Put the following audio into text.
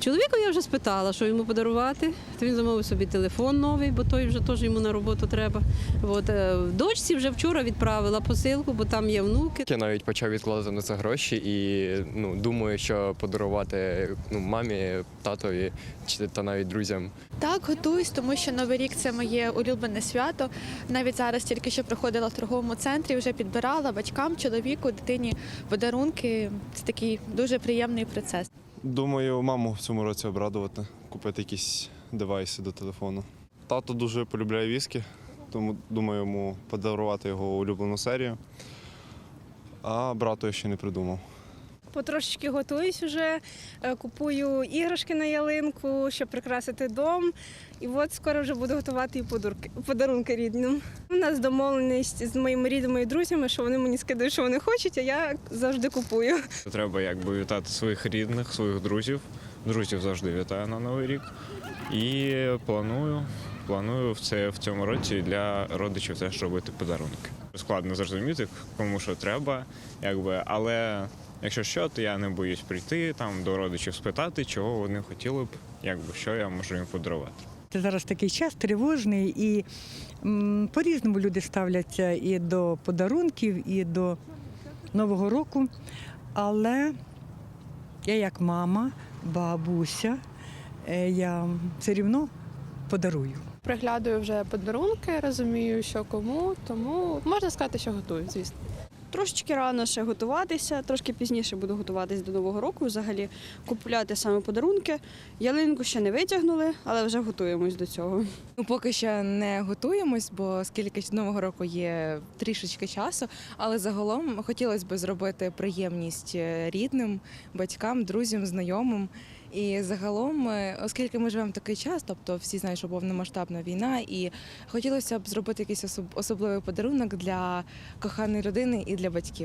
Чоловіку я вже спитала, що йому подарувати. То він замовив собі телефон новий, бо той вже теж йому на роботу треба. От, е, дочці вже вчора відправила посилку, бо там є внуки. Я навіть почав відкладати на це гроші і ну, думаю, що подарувати ну, мамі, татові чи та навіть друзям. Так, готуюсь, тому що Новий рік це моє улюблене свято. Навіть зараз тільки що проходила в торговому центрі, вже підбирала батькам, чоловіку, дитині подарунки. Це такий дуже приємний процес. Думаю, маму в цьому році обрадувати, купити якісь девайси до телефону. Тато дуже полюбляє віскі, тому думаю йому подарувати його улюблену серію. А брату я ще не придумав. Потрошечки готуюсь вже, е, купую іграшки на ялинку, щоб прикрасити дом. І от скоро вже буду готувати і подарунки рідним. У нас домовленість з моїми рідними і друзями, що вони мені скидають, що вони хочуть, а я завжди купую. Треба якби вітати своїх рідних, своїх друзів. Друзів завжди вітаю на Новий рік. І планую, планую це в цьому році для родичів теж робити подарунки. Складно зрозуміти, кому що треба, якби, але якщо що, то я не боюсь прийти там до родичів спитати, чого вони хотіли б, якби що я можу їм подарувати. Це зараз такий час тривожний і м, по-різному люди ставляться і до подарунків, і до Нового року. Але я як мама, бабуся, е, я все рівно подарую. Приглядаю вже подарунки, розумію, що кому, тому можна сказати, що готую, звісно. Трошечки рано ще готуватися, трошки пізніше буду готуватись до Нового року. Взагалі купувати саме подарунки. Ялинку ще не витягнули, але вже готуємось до цього. Ну, поки що не готуємось, бо скільки нового року є трішечки часу. Але загалом хотілося б зробити приємність е, рідним, батькам, друзям, знайомим. І загалом, е, оскільки ми живемо в такий час, тобто всі знають, що повномасштабна війна, і хотілося б зробити якийсь особливий подарунок для коханої родини і для батьків.